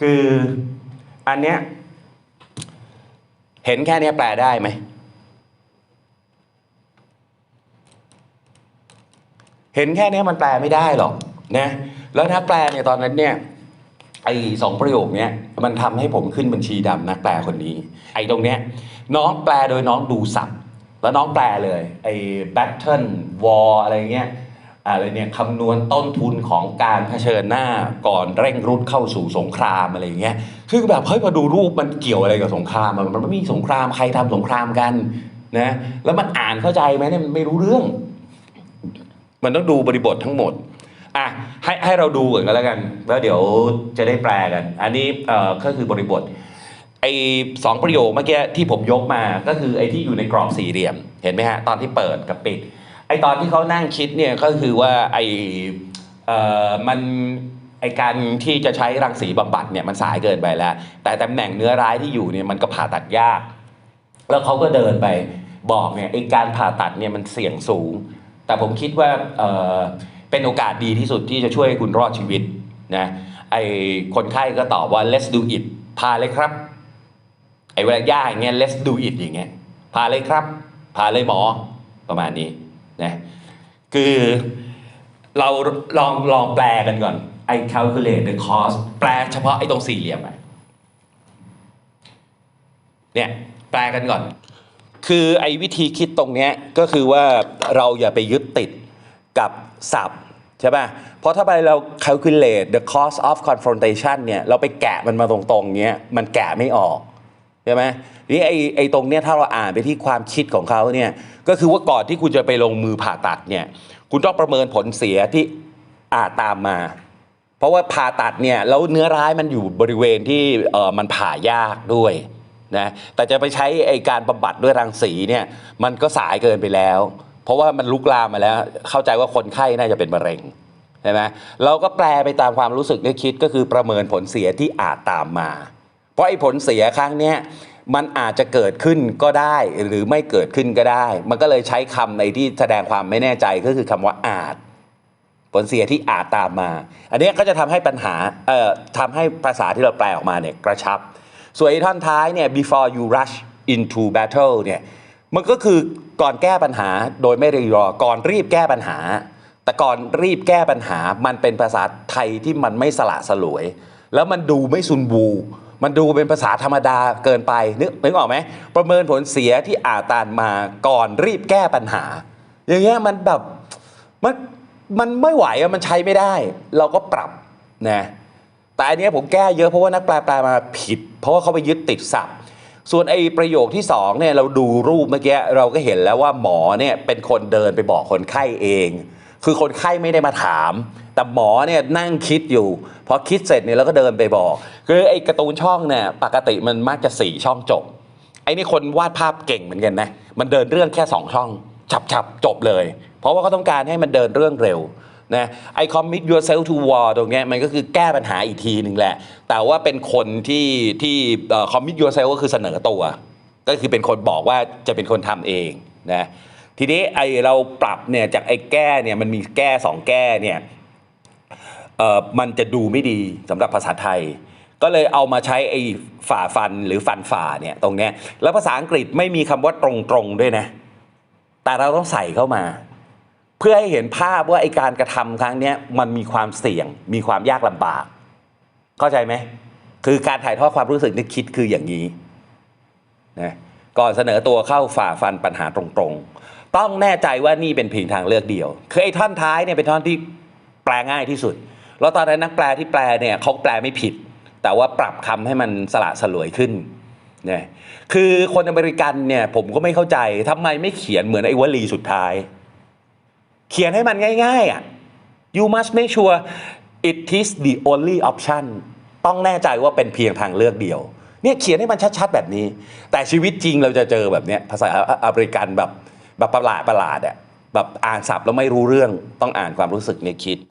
คืออันเนี้ยเห็นแค่เนี้ยแปลได้ไหม เห็นแค่เนี้ยมันแปลไม่ได้หรอกนะแล้วนักแปลเนี่ยตอนนั้นเนี่ยไอ้สองประโยคเนี้ยมันทำให้ผมขึ้นบัญชีดำนักแปลคนนี้ ไอ้ตรงเนี้ยน้องแปลโดยน้องดูศัพท์แล้วน้องแปลเลยไอ้ battle war อะไรเงี้ย อะไรเนี่ยคำนวณต้นทุนของการเผชิญหน้าก่อนเร่งรุดเข้าสู่สงครามอะไรเงี้ยคือแบบเฮ้ยมาดูรูปมันเกี่ยวอะไรกับสงครามมันไม่มีสงครามใครทำสงครามกันนะแล้วมันอ่านเข้าใจไหมเนี่ยมันไม่รู้เรื่อง มันต้องดูบริบททั้งหมดอะให้ให้เราดูก่อนก็แล้วกัน แล้วเดี๋ยวจะได้แปลกัน อันนี้เอ่อก็คือบริบทไอ้สองประโยคเมื่อกี้ที่ผมยกมาก็คือไอ้ที่อยู่ในกรอบสี่เหลี่ยม เห็นไหมฮะตอนที่เปิดกับปิด ไอตอนที่เขานั่งคิดเนี่ยก็คือว่าไอเอ่อมันไอการที่จะใช้รังสีบำบัดเนี่ยมันสายเกินไปแล้ว แต่ตำแหน่งเนื้อร้ายที่อยู่เนี่ยมันก็ผ่าตัดยาก แล้วเขาก็เดินไปบอกเนี่ยไอการผ่าตัดเนี่ยมันเสี่ยงสูง แต่ผมคิดว่าเออเป็นโอกาสดีที่สุดที่จะช่วยให้คุณรอดชีวิตนะไอคนไข้ก็ตอบว่า let's do it พาเลยครับ ไอเวลายากอย่างเงี้ย let's do it อย่างเงี้ยพาเลยครับ พาเลยหมอประมาณนี้ นะคือเราลองลองแปลกันก่อนไอ้ calculate the cost แปลเฉพาะไอ้ตรงสี่เหลี่ยมอะเนี่ยแปลกันก่อน คือไอ้วิธีคิดตรงเนี้ยก็คือว่าเราอย่าไปยึดติดกับศัพท์ใช่ป่ะ เพราะถ้าไปเรา calculate the cost of confrontation เนี่ยเราไปแกะมันมาตรงๆเนี้ยมันแกะไม่ออก ใช่ไหมนี่ไอ้ไอ้ตรงเนี้ยถ้าเราอ่านไปที่ความคิดของเขาเนี่ยก็คือว่าก่อนที่คุณจะไปลงมือผ่าตัดเนี่ยคุณต้องประเมินผลเสียที่อาจตามมา เพราะว่าผ่าตัดเนี่ยแล้วเนื้อร้ายมันอยู่บริเวณที่เออมันผ่ายากด้วยนะแต่จะไปใช้ไอการบำบัดด้วยรังสีเนี่ยมันก็สายเกินไปแล้ว เพราะว่ามันลุกลามมาแล้ว เข้าใจว่าคนไข้น่าจะเป็นมะเร็งใช่ไหมเราก็แปลไปตามความรู้สึกนึกคิดก็คือประเมินผลเสียที่อาจตามมา เพราะไอ้ผลเสียครั้งเนี้ยมันอาจจะเกิดขึ้นก็ได้หรือไม่เกิดขึ้นก็ได้ มันก็เลยใช้คำในที่แสดงความไม่แน่ใจก็คือคำว่าอาจ ผลเสียที่อาจตามมา อันนี้ก็จะทำให้ปัญหาเอ่อทำให้ภาษาที่เราแปลออกมาเนี่ยกระชับ ส่วนไอ้ท่อนท้ายเนี่ย before you rush into battle เนี่ยมันก็คือก่อนแก้ปัญหาโดยไม่รีรอ ก่อนรีบแก้ปัญหา แต่ก่อนรีบแก้ปัญหามันเป็นภาษาไทยที่มันไม่สละสลวย แล้วมันดูไม่ซุนวู มันดูเป็นภาษาธรรมดาเกินไปนึกนึกออกไหมประเมินผลเสียที่อาจตามมาก่อนรีบแก้ปัญหา อย่างเงี้ยมันแบบมันมันไม่ไหวอะมันใช้ไม่ได้ เราก็ปรับนะแต่อันนี้ผมแก้เยอะเพราะว่านักแปลแปลมาผิด เพราะว่าเขาไปยึดติดศัพท์ ส่วนไอ้ประโยคที่สองเนี่ยเราดูรูปเมื่อกี้เราก็เห็นแล้วว่าหมอเนี่ยเป็นคนเดินไปบอกคนไข้เอง คือคนไข้ไม่ได้มาถาม แต่หมอเนี่ยนั่งคิดอยู่พอคิดเสร็จเนี่ยแล้วก็เดินไปบอก คือไอ้การ์ตูนช่องเนี่ยปกติมันมักจะสี่ช่องจบไอ้นี่คนวาดภาพเก่งเหมือนกันนะมันเดินเรื่องแค่ 2 ช่องฉับฉับๆจบเลย เพราะว่าเขาต้องการให้มันเดินเรื่องเร็วนะไอ้ commit yourself to war ตรงเนี้ยมันก็คือแก้ปัญหาอีกทีหนึ่งแหละ แต่ว่าเป็นคนที่ที่เอ่อ commit yourself ก็คือเสนอตัว ก็คือเป็นคนบอกว่าจะเป็นคนทำเองนะ ทีนี้ไอเราปรับเนี่ยจากไอแก้เนี่ยมันมีแก้สองแก้เนี่ยเอ่อมันจะดูไม่ดีสำหรับภาษาไทย ก็เลยเอามาใช้ไอ้ฝ่าฟันหรือฟันฝ่าเนี่ยตรงเนี้ยแล้วภาษาอังกฤษไม่มีคำว่าตรงๆด้วยนะ แต่เราต้องใส่เข้ามา เพื่อให้เห็นภาพว่าไอ้การกระทำครั้งเนี้ยมันมีความเสี่ยง มีความยากลำบาก เข้าใจไหมคือการถ่ายทอดความรู้สึกนึกคิดคืออย่างนี้นะก่อนเสนอตัวเข้าฝ่าฟันปัญหาตรงๆ ต้องแน่ใจว่านี่เป็นเพียงทางเลือกเดียว คือไอ้ท่อนท้ายเนี่ยเป็นท่อนที่แปลง่ายที่สุด แล้วตอนนั้นนักแปลที่แปลเนี่ยเขาแปลไม่ผิด แต่ว่าปรับคำให้มันสละสลวยขึ้นนะคือคนอเมริกันเนี่ยผมก็ไม่เข้าใจทำไมไม่เขียนเหมือนไอ้วลีสุดท้าย เขียนให้มันง่ายๆอะ you must make sure it is the only option ต้องแน่ใจว่าเป็นเพียงทางเลือกเดียว เนี่ยเขียนให้มันชัดๆแบบนี้ แต่ชีวิตจริงเราจะเจอแบบเนี้ยภาษาอเมริกันแบบ แบบประหลาดประหลาดอะแบบอ่านสับแล้วไม่รู้เรื่องต้องอ่านความรู้สึกในคิด